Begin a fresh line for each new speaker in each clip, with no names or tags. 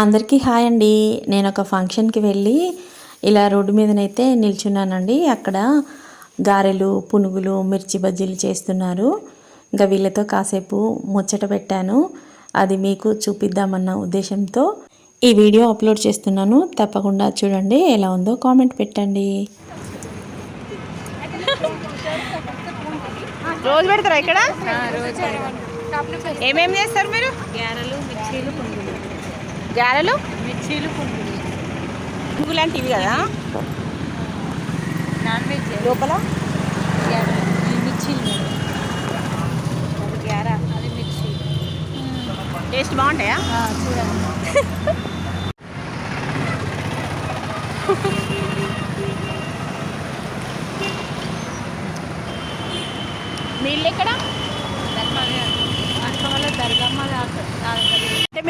అందరికీ హాయ్ అండి. నేను ఒక ఫంక్షన్కి వెళ్ళి ఇలా రోడ్డు మీదనైతే నిల్చున్నానండి. అక్కడ గారెలు పునుగులు మిర్చి బజ్జీలు చేస్తున్నారు. ఇంకా వీళ్ళతో కాసేపు ముచ్చట పెట్టాను. అది మీకు చూపిద్దామన్న ఉద్దేశంతో ఈ వీడియో అప్లోడ్ చేస్తున్నాను. తప్పకుండా చూడండి. ఎలా ఉందో కామెంట్ పెట్టండి.
రోజు పెడతారా ఇక్కడ? ఏమేమి చేస్తారు మీరు?
పునుగులు
గారెలు?
మిర్చీలు
అంటే ఇవి కదా?
నాన్ వెజ్
లోపల?
మిర్చీలు మేడం. అది మిర్చి.
టేస్ట్ బాగుంటాయా?
చూడండి.
నీళ్ళు ఎక్కడ?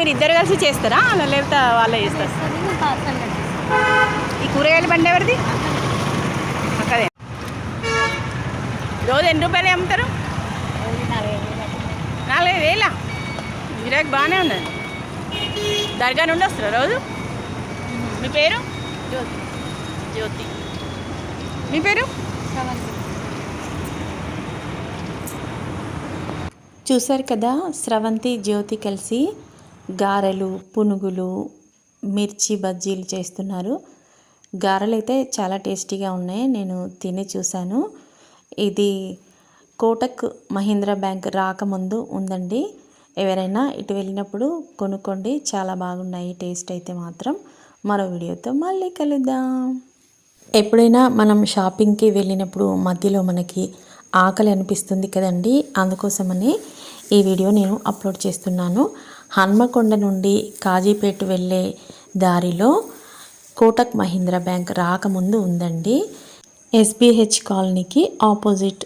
మీరు ఇద్దరు కలిసి చేస్తారా? అలా లేకపోతే వాళ్ళే చేస్తారు. ఈ కూరగాయల బండి ఎవరిది? అక్కదే. రోజు ఎన్ని రూపాయలు అమ్ముతారు? నాలుగైదు వేల? గిరాక్ బాగానే ఉన్నది దర్గా నుండి వస్తారా రోజు? మీ పేరు?
జ్యోతి.
జ్యోతి. మీ పేరు?
చూసారు
చూశారు కదా స్రవంతి జ్యోతి కలిసి గారెలు పునుగులు మిర్చి బజ్జీలు చేస్తున్నారు. గారెలు అయితే చాలా టేస్టీగా ఉన్నాయి. నేను తిని చూశాను. ఇది కోటక్ మహీంద్రా బ్యాంక్ రాకముందు ఉందండి. ఎవరైనా ఇటు వెళ్ళినప్పుడు కొనుక్కోండి. చాలా బాగున్నాయి. టేస్ట్ అయితే మాత్రం మరో వీడియోతో మళ్ళీ కలుద్దాం. ఎప్పుడైనా మనం షాపింగ్కి వెళ్ళినప్పుడు మధ్యలో మనకి ఆకలి అనిపిస్తుంది కదండి. అందుకోసమని ఈ వీడియో నేను అప్లోడ్ చేస్తున్నాను. హన్మకొండ నుండి కాజీపేట వెళ్ళే దారిలో కోటక్ మహీంద్రా బ్యాంక్ రాకముందు ఉందండి. ఎస్బీహెచ్ కాలనీకి ఆపోజిట్